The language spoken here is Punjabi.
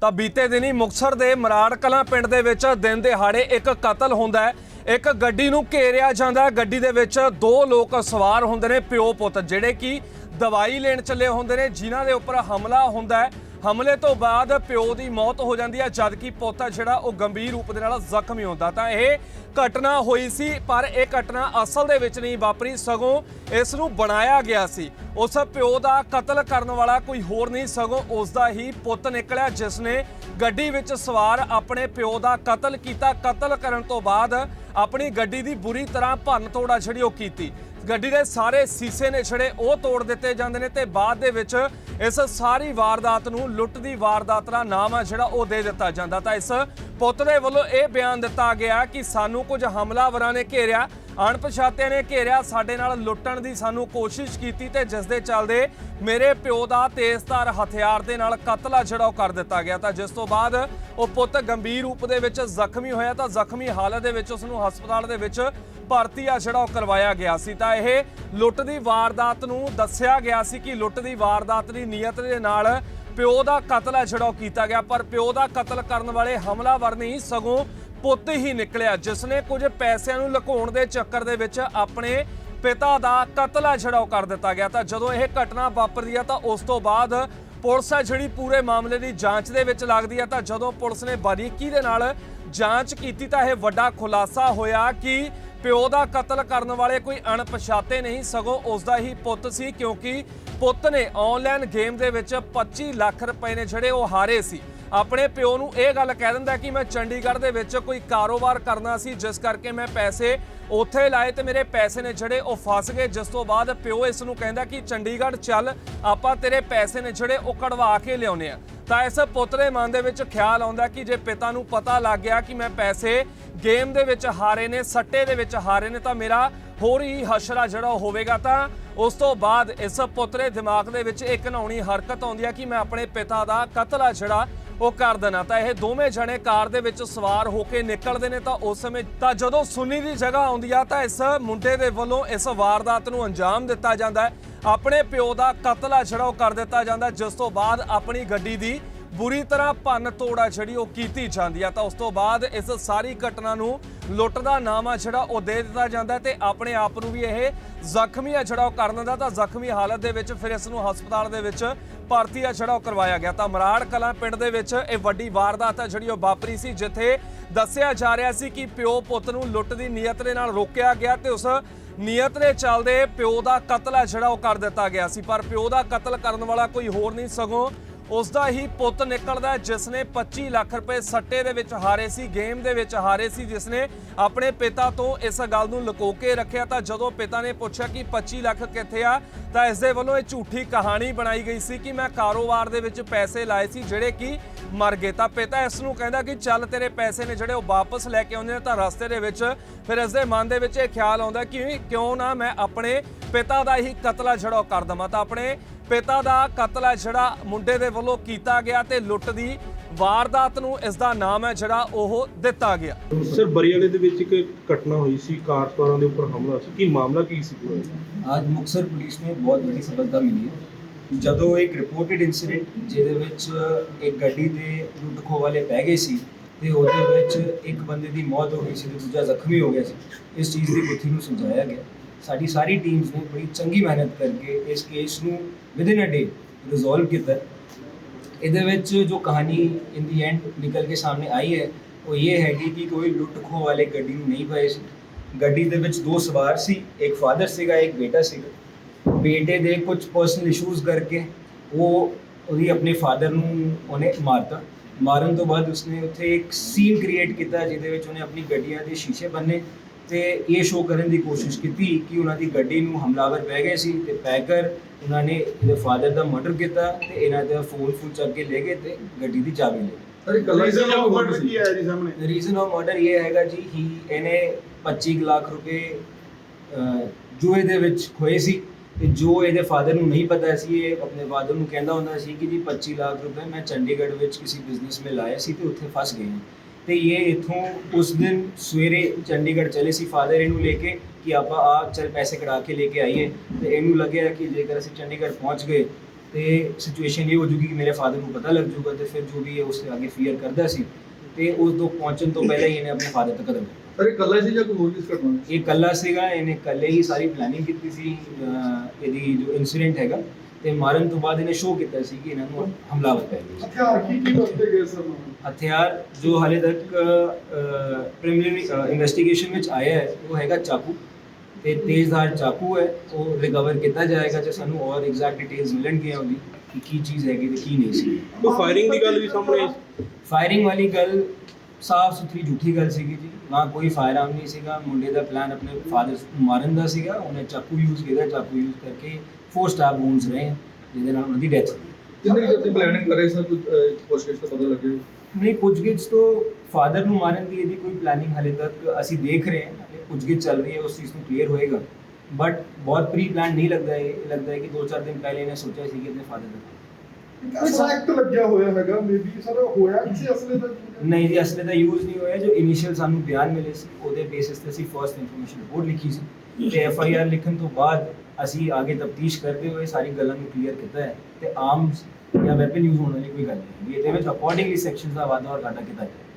ਤਾਂ ਬੀਤੇ ਦਿਨੀ ਮੁਕਸਰ ਦੇ ਮਰਾੜ ਕਲਾਂ ਪਿੰਡ ਦੇ ਵਿੱਚ ਦਿਨ ਦਿਹਾੜੇ ਇੱਕ ਕਤਲ ਹੁੰਦਾ ਹੈ। ਇੱਕ ਗੱਡੀ ਨੂੰ ਘੇਰਿਆ ਜਾਂਦਾ ਹੈ। ਗੱਡੀ ਦੇ ਵਿੱਚ ਦੋ ਲੋਕ ਸਵਾਰ ਹੁੰਦੇ ਨੇ, ਪਿਓ ਪੁੱਤ, ਜਿਹੜੇ ਕਿ ਦਵਾਈ ਲੈਣ ਚੱਲੇ ਹੁੰਦੇ ਨੇ, ਜਿਨ੍ਹਾਂ ਦੇ ਉੱਪਰ ਹਮਲਾ ਹੁੰਦਾ ਹੈ। ਹਮਲੇ ਤੋਂ ਬਾਅਦ ਪਿਓ ਦੀ ਮੌਤ ਹੋ ਜਾਂਦੀ ਹੈ, ਜਦਕਿ ਪੋਤਾ ਜਿਹੜਾ ਉਹ ਗੰਭੀਰ ਰੂਪ ਦੇ ਨਾਲ ਜ਼ਖਮੀ ਹੁੰਦਾ। ਤਾਂ ਇਹ ਘਟਨਾ ਹੋਈ ਸੀ, ਪਰ ਇਹ ਘਟਨਾ ਅਸਲ ਦੇ ਵਿੱਚ ਨਹੀਂ ਵਾਪਰੀ, ਸਗੋਂ ਇਸ ਨੂੰ ਬਣਾਇਆ ਗਿਆ ਸੀ। ਉਸ ਪਿਓ ਦਾ ਕਤਲ ਕਰਨ ਵਾਲਾ ਕੋਈ ਹੋਰ ਨਹੀਂ, ਸਗੋਂ ਉਸ ਦਾ ਹੀ ਪੁੱਤ ਨਿਕਲਿਆ, ਜਿਸ ਨੇ ਗੱਡੀ ਵਿੱਚ ਸਵਾਰ ਆਪਣੇ ਪਿਓ ਦਾ ਕਤਲ ਕੀਤਾ। ਕਤਲ ਕਰਨ ਤੋਂ ਬਾਅਦ ਆਪਣੀ ਗੱਡੀ ਦੀ ਬੁਰੀ ਤਰ੍ਹਾਂ ਭੰਨ ਤੋੜਾ ਜਿਹੜੀ ਉਹ ਕੀਤੀ। ਗੱਡੀ ਦੇ ਸਾਰੇ ਸੀਸੇ ਨੇ ਛੜੇ ਉਹ ਤੋੜ ਦਿੱਤੇ ਜਾਂਦੇ ਨੇ ਤੇ ਬਾਅਦ ਦੇ ਵਿੱਚ ਇਸ ਸਾਰੀ ਵਾਰਦਾਤ ਨੂੰ ਲੁੱਟ ਦੀ ਵਾਰਦਾਤ ਦਾ ਨਾਮ ਆ ਜਿਹੜਾ ਉਹ ਦੇ ਦਿੱਤਾ ਜਾਂਦਾ। ਤਾਂ ਇਸ ਪੁੱਤ ਦੇ ਵੱਲੋਂ ਇਹ ਬਿਆਨ ਦਿੱਤਾ ਗਿਆ ਕਿ ਸਾਨੂੰ ਕੁਝ ਹਮਲਾਵਰਾਂ ਨੇ ਘੇਰਿਆ ਅਣਪਛਾਤਿਆਂ ਨੇ ਘੇਰਿਆ ਸਾਡੇ ਨਾਲ ਲੁੱਟਣ ਦੀ ਸਾਨੂੰ ਕੋਸ਼ਿਸ਼ ਕੀਤੀ ਤੇ ਜਿਸ ਦੇ ਚੱਲਦੇ ਮੇਰੇ ਪਿਓ ਦਾ ਤੇਜ਼ਧਾਰ ਹਥਿਆਰ ਦੇ ਨਾਲ ਕਤਲ ਆ ਜਿਹੜਾ ਉਹ ਕਰ ਦਿੱਤਾ ਗਿਆ ਤਾਂ ਜਿਸ ਤੋਂ ਬਾਅਦ ਉਹ ਪੁੱਤ ਗੰਭੀਰ ਰੂਪ ਦੇ ਵਿੱਚ ਜ਼ਖਮੀ ਹੋਇਆ ਤਾਂ ਜ਼ਖਮੀ ਹਾਲਤ ਦੇ ਵਿੱਚ ਉਸ ਨੂੰ ਹਸਪਤਾਲ ਦੇ ਵਿੱਚ ਭਰਤੀ ਆ ਜਿਹੜਾ ਉਹ ਕਰਵਾਇਆ ਗਿਆ ਸੀ। ਤਾਂ ਇਹ ਲੁੱਟ ਦੀ ਵਾਰਦਾਤ ਨੂੰ ਦੱਸਿਆ ਗਿਆ ਸੀ ਕਿ ਲੁੱਟ ਦੀ ਵਾਰਦਾਤ ਦੀ ਨੀਅਤ ਦੇ ਨਾਲ ਪਿਓ ਦਾ ਕਤਲ ਹੈ ਜਿਹੜਾ ਉਹ ਕੀਤਾ ਗਿਆ, ਪਰ ਪਿਓ ਦਾ ਕਤਲ ਕਰਨ ਵਾਲੇ ਹਮਲਾਵਰ ਨਹੀਂ, ਸਗੋਂ ਪੁੱਤ ਹੀ ਨਿਕਲਿਆ ਜਿਸ ਨੇ ਕੁਝ ਪੈਸਿਆਂ ਨੂੰ ਲੁਕਾਉਣ ਦੇ ਚੱਕਰ ਦੇ ਵਿੱਚ ਆਪਣੇ ਪਿਤਾ ਦਾ ਕਤਲ ਆ ਜਿਹੜਾ ਉਹ ਕਰ ਦਿੱਤਾ ਗਿਆ। ਤਾਂ ਜਦੋਂ ਇਹ ਘਟਨਾ ਵਾਪਰਦੀ ਆ ਤਾਂ ਉਸ ਤੋਂ ਬਾਅਦ ਪੁਲਿਸ ਹੈ ਜਿਹੜੀ ਪੂਰੇ ਮਾਮਲੇ ਦੀ ਜਾਂਚ ਦੇ ਵਿੱਚ ਲੱਗਦੀ ਆ। ਤਾਂ ਜਦੋਂ ਪੁਲਿਸ ਨੇ ਬਾਰੀਕੀ ਦੇ ਨਾਲ ਜਾਂਚ ਕੀਤੀ ਤਾਂ ਇਹ ਵੱਡਾ ਖੁਲਾਸਾ ਹੋਇਆ ਕਿ ਪਿਓ ਦਾ ਕਤਲ ਕਰਨ ਵਾਲੇ ਕੋਈ ਅਣਪਛਾਤੇ ਨਹੀਂ, ਸਗੋਂ ਉਸ ਦਾ ਹੀ ਪੁੱਤ ਸੀ, ਕਿਉਂਕਿ ਪੁੱਤ ਨੇ ਆਨਲਾਈਨ ਗੇਮ ਦੇ ਵਿੱਚ 25 ਲੱਖ ਰੁਪਏ ਨੇ ਜਿਹੜੇ ਉਹ ਹਾਰੇ ਸੀ। ਆਪਣੇ ਪਿਓ ਨੂੰ ਇਹ ਗੱਲ ਕਹਿ ਦਿੰਦਾ ਕਿ ਮੈਂ ਚੰਡੀਗੜ੍ਹ ਦੇ ਵਿੱਚ ਕੋਈ ਕਾਰੋਬਾਰ ਕਰਨਾ ਸੀ, ਜਿਸ ਕਰਕੇ ਮੈਂ ਪੈਸੇ ਉੱਥੇ ਲਾਏ ਤੇ ਮੇਰੇ ਪੈਸੇ ਨੇ ਜਿਹੜੇ ਉਹ ਫਸ ਗਏ। ਜਿਸ ਤੋਂ ਬਾਅਦ ਪਿਓ ਇਸ ਨੂੰ ਕਹਿੰਦਾ ਕਿ ਚੰਡੀਗੜ੍ਹ ਚੱਲ, ਆਪਾਂ ਤੇਰੇ ਪੈਸੇ ਨੇ ਜਿਹੜੇ ਉਹ ਕਢਵਾ ਕੇ ਲਿਆਉਨੇ ਆ। ਤਾਂ ਇਸ ਪੁੱਤ ਦੇ ਮਨ ਦੇ ਵਿੱਚ ਖਿਆਲ ਆਉਂਦਾ ਕਿ ਜੇ ਪਿਤਾ ਨੂੰ ਪਤਾ ਲੱਗ ਗਿਆ ਕਿ ਮੈਂ ਪੈਸੇ ਗੇਮ ਦੇ ਵਿੱਚ ਹਾਰੇ ਨੇ, ਸੱਟੇ ਦੇ ਵਿੱਚ ਹਾਰੇ ਨੇ, ਤਾਂ ਮੇਰਾ ਹੋਰ ਹੀ ਹਸ਼ਰਾ ਜਿਹੜਾ ਉਹ ਹੋਵੇਗਾ। ਤਾਂ ਉਸ ਤੋਂ ਬਾਅਦ ਇਸ ਪੁੱਤ ਦੇ ਦਿਮਾਗ ਦੇ ਵਿੱਚ ਇੱਕ ਨੌਣੀ ਹਰਕਤ ਆਉਂਦੀ ਹੈ ਕਿ ਮੈਂ ਆਪਣੇ ਪਿਤਾ ਦਾ ਕਤਲ ਆ ਜਿਹੜਾ ਉਹ ਕਰ ਦੇਣਾ। ਤਾਂ ਇਹ ਦੋਵੇਂ ਜਣੇ ਕਾਰ ਦੇ ਵਿੱਚ ਸਵਾਰ ਹੋ ਕੇ ਨਿਕਲਦੇ ਨੇ ਤਾਂ ਉਸ ਸਮੇਂ ਤਾਂ ਜਦੋਂ ਸੁੰਨੀ ਦੀ ਜਗ੍ਹਾ ਆਉਂਦੀ ਆ, ਤਾਂ ਇਸ ਮੁੰਡੇ ਦੇ ਵੱਲੋਂ ਇਸ ਵਾਰਦਾਤ ਨੂੰ ਅੰਜਾਮ ਦਿੱਤਾ ਜਾਂਦਾ ਹੈ। ਆਪਣੇ ਪਿਓ ਦਾ ਕਤਲ ਆ ਜਿਹੜਾ ਉਹ ਕਰ ਦਿੱਤਾ ਜਾਂਦਾ। ਜਿਸ ਤੋਂ ਬਾਅਦ ਆਪਣੀ ਗੱਡੀ ਦੀ ਬੁਰੀ ਤਰ੍ਹਾਂ ਭੰਨ ਤੋੜਾ ਜਿਹੜੀ ਉਹ ਕੀਤੀ ਜਾਂਦੀ ਆ। ਤਾਂ ਉਸ ਤੋਂ ਬਾਅਦ ਇਸ ਸਾਰੀ ਘਟਨਾ ਨੂੰ ਲੁੱਟ ਦਾ ਨਾਮ ਆ ਜਿਹੜਾ ਉਹ ਦੇ ਦਿੱਤਾ ਜਾਂਦਾ ਹੈ ਤੇ ਆਪਣੇ ਆਪ ਨੂੰ ਵੀ ਇਹ ਜ਼ਖਮੀ ਆ ਜਿਹੜਾ ਉਹ ਕਰ ਦਿੰਦਾ ਤਾਂ ਜ਼ਖਮੀ ਹਾਲਤ ਦੇ ਵਿੱਚ ਫਿਰ ਇਸ ਨੂੰ ਹਸਪਤਾਲ ਦੇ ਵਿੱਚ ਭਰਤੀ ਆ ਜਿਹੜਾ ਉਹ ਕਰਵਾਇਆ ਗਿਆ ਤਾਂ ਮਰਾੜ ਕਲਾਂ ਪਿੰਡ ਦੇ ਵਿੱਚ ਇਹ ਵੱਡੀ ਵਾਰਦਾਤ ਆ ਜਿਹੜੀ ਉਹ ਵਾਪਰੀ ਸੀ, ਜਿੱਥੇ ਦੱਸਿਆ ਜਾ ਰਿਹਾ ਸੀ ਕਿ ਪਿਓ ਪੁੱਤ ਨੂੰ ਲੁੱਟ ਦੀ ਨੀਅਤ ਦੇ ਨਾਲ ਰੋਕਿਆ ਗਿਆ ਤੇ ਉਸ ਨੀਅਤ ਦੇ ਚੱਲਦੇ ਪਿਓ ਦਾ ਕਤਲ ਆ ਜਿਹੜਾ ਉਹ ਕਰ ਦਿੱਤਾ ਗਿਆ ਸੀ। ਪਰ ਪਿਓ ਦਾ ਕਤਲ ਕਰਨ ਵਾਲਾ ਕੋਈ ਹੋਰ ਨਹੀਂ, ਸਗੋਂ ਉਸ ਦਾ ਹੀ ਪੁੱਤ ਨਿਕਲਦਾ ਹੈ ਜਿਸ ਨੇ 25 ਲੱਖ ਰੁਪਏ ਸੱਟੇ ਦੇ ਵਿੱਚ ਹਾਰੇ ਸੀ, ਗੇਮ ਦੇ ਵਿੱਚ ਹਾਰੇ ਸੀ ਜਿਸ ਨੇ ਆਪਣੇ ਪਿਤਾ ਤੋਂ ਇਸ ਗੱਲ ਨੂੰ ਲੁਕੋ ਕੇ ਰੱਖਿਆ। ਤਾਂ ਜਦੋਂ ਪਿਤਾ ਨੇ ਪੁੱਛਿਆ ਕਿ 25 ਲੱਖ ਕਿੱਥੇ ਆ, ਤਾਂ ਇਸ ਦੇ ਵੱਲੋਂ ਇਹ ਝੂਠੀ ਕਹਾਣੀ ਬਣਾਈ ਗਈ ਸੀ ਕਿ ਮੈਂ ਕਾਰੋਬਾਰ ਦੇ ਵਿੱਚ ਪੈਸੇ ਲਾਏ ਸੀ, ਜਿਹੜੇ ਕਿ ਮਰ ਗਏ। ਤਾਂ ਪਿਤਾ ਇਸ ਨੂੰ ਕਹਿੰਦਾ ਕਿ ਚੱਲ ਤੇਰੇ ਪੈਸੇ ਨੇ ਜਿਹੜੇ ਉਹ ਵਾਪਸ ਲੈ ਕੇ ਆਉਂਦੇ ਨੇ, ਤਾਂ ਰਸਤੇ ਦੇ ਵਿੱਚ ਫਿਰ ਇਸ ਦੇ ਮਨ ਦੇ ਵਿੱਚ ਇਹ ਖਿਆਲ ਆਉਂਦਾ ਕਿ ਕਿਉਂ ਨਾ ਮੈਂ ਆਪਣੇ ਪਿਤਾ ਦਾ ਹੀ ਕਤਲ ਜਿਹੜਾ ਉਹ ਕਰ ਦਵਾਂ। ਤਾਂ ਆਪਣੇ ਪਿਤਾ ਦਾ ਕਤਲ ਹੈ ਜਿਹੜਾ ਮੁੰਡੇ ਦੇ ਵੱਲੋਂ ਕੀਤਾ ਗਿਆ ਤੇ ਲੁੱਟ ਦੀ ਵਾਰਦਾਤ ਨੂੰ ਇਸ ਦਾ ਨਾਮ ਹੈ ਜਿਹੜਾ ਉਹ ਦਿੱਤਾ ਗਿਆ। ਸਰ ਬਰੀਆਲੇ ਦੇ ਵਿੱਚ ਇੱਕ ਘਟਨਾ ਹੋਈ ਸੀ ਕਾਰ ਸਵਾਰਾਂ ਦੇ ਉੱਪਰ ਹਮਲਾ ਸੀ। ਕੀ ਮਾਮਲਾ ਕੀ ਸੀ ਪੂਰਾ? ਅੱਜ ਮੁਕਤਸਰ ਪੁਲਿਸ ਨੂੰ ਬਹੁਤ ਵੱਡੀ ਸਫਲਤਾ ਮਿਲੀ ਹੈ। ਜਦੋਂ ਇੱਕ ਰਿਪੋਰਟਡ ਇਨਸੀਡੈਂਟ ਜਿਹਦੇ ਵਿੱਚ ਇੱਕ ਗੱਡੀ ਦੇ ਲੁੱਟ ਖੋਹ ਵਾਲੇ ਪੈ ਗਏ ਸੀ ਤੇ ਉਹਦੇ ਵਿੱਚ ਇੱਕ ਬੰਦੇ ਦੀ ਮੌਤ ਹੋ ਗਈ ਸੀ ਤੇ ਦੂਜਾ ਜ਼ਖਮੀ ਹੋ ਗਿਆ ਸੀ ਇਸ ਚੀਜ਼ ਦੀ ਗੁੱਥੀ ਨੂੰ ਸਮਝਾਇਆ ਗਿਆ। ਸਾਡੀ ਸਾਰੀ ਟੀਮਸ ਨੇ ਬੜੀ ਚੰਗੀ ਮਿਹਨਤ ਕਰਕੇ ਇਸ ਕੇਸ ਨੂੰ ਵਿਦਿਨ ਅ ਡੇ ਰਿਜ਼ੋਲਵ ਕੀਤਾ। ਇਹਦੇ ਵਿੱਚ ਜੋ ਕਹਾਣੀ ਇਨ ਦੀ ਐਂਡ ਨਿਕਲ ਕੇ ਸਾਹਮਣੇ ਆਈ ਹੈ, ਉਹ ਇਹ ਹੈਗੀ ਕਿ ਕੋਈ ਲੁੱਟ ਖੋਹ ਵਾਲੇ ਗੱਡੀ ਨੂੰ ਨਹੀਂ ਪਏ ਸੀ। ਗੱਡੀ ਦੇ ਵਿੱਚ ਦੋ ਸਵਾਰ ਸੀ, ਇੱਕ ਫਾਦਰ ਸੀਗਾ, ਇੱਕ ਬੇਟਾ ਸੀਗਾ। ਬੇਟੇ ਦੇ ਕੁਝ ਪਰਸਨਲ ਇਸ਼ੂਜ਼ ਕਰਕੇ ਉਹ ਉਹਦੀ ਆਪਣੇ ਫਾਦਰ ਨੂੰ ਉਹਨੇ ਮਾਰਤਾ। ਮਾਰਨ ਤੋਂ ਬਾਅਦ ਉਸਨੇ ਉੱਥੇ ਇੱਕ ਸੀਨ ਕ੍ਰੀਏਟ ਕੀਤਾ, ਜਿਹਦੇ ਵਿੱਚ ਉਹਨੇ ਆਪਣੀ ਗੱਡੀਆਂ ਦੇ ਸ਼ੀਸ਼ੇ ਬੰਨੇ। ਤੇ ਇਹ ਸ਼ੋਅ ਕਰਨ ਦੀ ਕੋਸ਼ਿਸ਼ ਕੀਤੀ ਕਿ ਉਹਨਾਂ ਦੀ ਗੱਡੀ ਨੂੰ ਹਮਲਾਵਰ ਪੈ ਗਏ ਸੀ ਤੇ ਪੈ ਕਰ ਉਹਨਾਂ ਨੇ ਇਹਦੇ ਫਾਦਰ ਦਾ ਮਰਡਰ ਕੀਤਾ ਤੇ ਇਹਨਾਂ ਦਾ ਫੋਨ ਫੁੱਲ ਚੱਕ ਕੇ ਲੈ ਗਏ ਤੇ ਗੱਡੀ ਦੀ ਚਾਬੀ ਲੈ ਗਏ। ਅਰੇ ਰੀਜ਼ਨ ਆਫ ਮਰਡਰ ਕੀ ਆਇਆ ਜੀ ਸਾਹਮਣੇ? ਰੀਜ਼ਨ ਆਫ ਮਰਡਰ ਇਹ ਹੈਗਾ ਜੀ ਹੀ ਇਹਨੇ 25 ਕੁ ਲੱਖ ਰੁਪਏ ਅਹ, ਜੂਏ ਦੇ ਵਿੱਚ ਖੋਏ ਸੀ ਤੇ ਜੋ ਇਹਦੇ ਫਾਦਰ ਨੂੰ ਨਹੀਂ ਪਤਾ ਸੀ ਇਹ ਆਪਣੇ ਫਾਦਰ ਨੂੰ ਕਹਿੰਦਾ ਹੁੰਦਾ ਸੀ ਕਿ ਜੀ 25 ਲੱਖ ਰੁਪਏ ਮੈਂ ਚੰਡੀਗੜ੍ਹ ਵਿੱਚ ਕਿਸੇ ਬਿਜ਼ਨਸ ਵਿੱਚ ਲਾਇਆ ਸੀ ਤੇ ਉੱਥੇ ਫਸ ਗਏ ਹਾਂ ਤੇ ਇਹ ਇਥੋਂ ਉਸ ਦਿਨ ਸਵੇਰੇ ਚੰਡੀਗੜ੍ਹ ਚਲੇ ਸੀ। ਫਾਦਰ ਇਹਨੂੰ ਲੈ ਕੇ ਕਿ ਆਪਾਂ ਆ ਚਲ ਪੈਸੇ ਕਢਾ ਕੇ ਲੈ ਕੇ ਆਈਏ। ਤੇ ਇਹਨੂੰ ਲੱਗਿਆ ਕਿ ਜੇਕਰ ਅਸੀਂ ਚੰਡੀਗੜ੍ਹ ਪਹੁੰਚ ਗਏ ਤੇ ਸਿਚੁਏਸ਼ਨ ਇਹ ਹੋ ਜੂਗੀ ਕਿ ਮੇਰੇ ਫਾਦਰ ਨੂੰ ਪਤਾ ਲੱਗ ਜੂਗਾ ਤੇ ਫਿਰ ਜੋ ਵੀ ਹੈ ਉਸ ਦੇ ਅੱਗੇ ਫੀਅਰ ਕਰਦਾ ਸੀ ਤੇ ਉਸ ਤੋਂ ਪਹੁੰਚਣ ਤੋਂ ਪਹਿਲਾਂ ਹੀ ਇਹਨੇ ਆਪਣੇ ਫਾਦਰ ਤੱਕ ਕਦਮ। ਸਰ ਇਹ ਕੱਲਾ ਸੀ ਜਾਂ ਕੋਈ ਹੋਰ ਕਿਸ ਘਟਨਾ ਇਹ ਕੱਲਾ ਸੀਗਾ ਇਹਨੇ ਕੱਲੇ ਹੀ ਸਾਰੀ ਪਲੈਨਿੰਗ ਕੀਤੀ ਸੀ। ਇਹਦੀ ਜੋ ਇਨਸੀਡੈਂਟ ਹੈਗਾ ਤੇ ਮਾਰਨ ਤੋਂ ਬਾਅਦ ਇਹਨੇ ਸ਼ੋਅ ਕੀਤਾ ਸੀ ਕਿ ਇਹਨਾਂ ਨੂੰ ਹਮਲਾਵਰ ਪੈ ਗਏ ਹਥਿਆਰ ਕੀ ਕੀ ਵਰਤੇ ਗਏ ਸਰ ਹਥਿਆਰ ਜੋ ਹਾਲੇ ਤੱਕ ਪ੍ਰੀਲਿਮਿਨਰੀ ਇਨਵੈਸਟੀਗੇਸ਼ਨ ਵਿੱਚ ਆਇਆ ਹੈ ਉਹ ਹੈਗਾ ਚਾਕੂ। ਤੇ ਤੇਜ਼ਧਾਰ ਚਾਕੂ ਹੈ ਉਹ ਰਿਕਵਰ ਕੀਤਾ ਜਾਏਗਾ ਜੇ ਸਾਨੂੰ ਹੋਰ ਐਗਜ਼ੈਕਟ ਡਿਟੇਲਸ ਮਿਲਣਗੀਆਂ ਉਹਦੀ ਕਿ ਕੀ ਚੀਜ਼ ਹੈਗੀ ਤੇ ਕੀ ਨਹੀਂ ਸੀ। ਫਾਇਰਿੰਗ ਦੀ ਗੱਲ ਵੀ ਸਾਹਮਣੇ ਆਈ? ਫਾਇਰਿੰਗ ਵਾਲੀ ਗੱਲ ਸਾਫ਼ ਸੁਥਰੀ ਝੂਠੀ ਗੱਲ ਸੀਗੀ ਜੀ। ਨਾ ਕੋਈ ਫਾਇਰਆਰਮ ਨਹੀਂ ਸੀਗਾ। ਮੁੰਡੇ ਦਾ ਪਲਾਨ ਆਪਣੇ ਫਾਦਰ ਨੂੰ ਮਾਰਨ ਦਾ ਸੀਗਾ। ਉਹਨੇ ਚਾਕੂ ਯੂਜ਼ ਕੀਤਾ। ਚਾਕੂ ਯੂਜ਼ ਕਰਕੇ ਫੋਰ ਸਟਾਰ ਵੂਨਸ ਰਹੇ ਜਿਹਦੇ ਨਾਲ ਉਹਨਾਂ ਦੀ ਡੈਥ ਹੋਈ। ਜਿੰਨੇ ਕਿ ਤੁਸੀਂ ਪਲੈਨਿੰਗ ਕਰੇ ਸਰ ਕੁਝ ਕੋਸ਼ਿਸ਼ ਤਾਂ ਪਤਾ ਲੱਗੇ ਨਹੀਂ ਪੁੱਛਗਿੱਛ ਤੋਂ ਫਾਦਰ ਨੂੰ ਮਾਰਨ ਦੀ ਇਹਦੀ ਕੋਈ ਪਲੈਨਿੰਗ ਹਲੇ ਤੱਕ ਅਸੀਂ ਦੇਖ ਰਹੇ ਹਾਂ। ਹਲੇ ਪੁੱਛਗਿੱਛ ਚੱਲ ਰਹੀ ਹੈ। ਉਸ ਚੀਜ਼ ਨੂੰ ਕਲੀਅਰ ਹੋਏਗਾ। ਬਟ ਬਹੁਤ ਪ੍ਰੀ ਪਲਾਨ ਨਹੀਂ ਲੱਗਦਾ ਹੈ ਇਹ। ਲੱਗਦਾ ਹੈ ਕਿ 2-4 ਦਿਨ ਪਹਿਲੇ ਇਹਨੇ ਸੋਚਿਆ ਸੀ ਕਿ ਆਪਣੇ ਫਾਦਰ ਦਾ ਐਕਟ ਲੱਗਿਆ ਹੋਇਆ ਹੈਗਾ। ਮੇਬੀ ਸਰ ਹੋਇਆ ਕਿਸੇ ਅਸਲੇ ਦਾ ਨਹੀਂ ਜੀ, ਅਸਲੇ ਦਾ ਯੂਜ਼ ਨਹੀਂ ਹੋਇਆ। ਜੋ ਇਨੀਸ਼ੀਅਲ ਸਾਨੂੰ ਬਿਆਨ ਮਿਲੇ ਸੀ, ਉਹਦੇ ਬੇਸਿਸ ਤੇ ਅਸੀਂ ਫਰਸਟ ਇਨਫੋਰਮੇਸ਼ਨ ਰਿਪੋਰਟ ਲਿਖੀ ਸੀ ਤੇ ਐਫ ਆਈ ਆਰ ਲਿਖਣ ਤੋਂ ਬਾਅਦ ਅਸੀਂ ਆਗੇ ਤਫਤੀਸ਼ ਕਰਦੇ ਹੋਏ ਸਾਰੀ ਗੱਲਾਂ ਨੂੰ ਕਲੀਅਰ ਕੀਤਾ ਹੈ ਤੇ ਆਰਮਸ ਜਾਂ ਵੈਪਨ ਯੂਜ਼ ਹੋਣ ਵਾਲੀ ਕੋਈ ਗੱਲ ਨਹੀਂ ਇਹਦੇ ਵਿੱਚ ਅਕੋਰਡਿੰਗਲੀ ਸੈਕਸ਼ਨਸ ਦਾ ਵਾਧਾ ਔਰ ਘਾਟਾ ਕੀਤਾ ਜਾਏ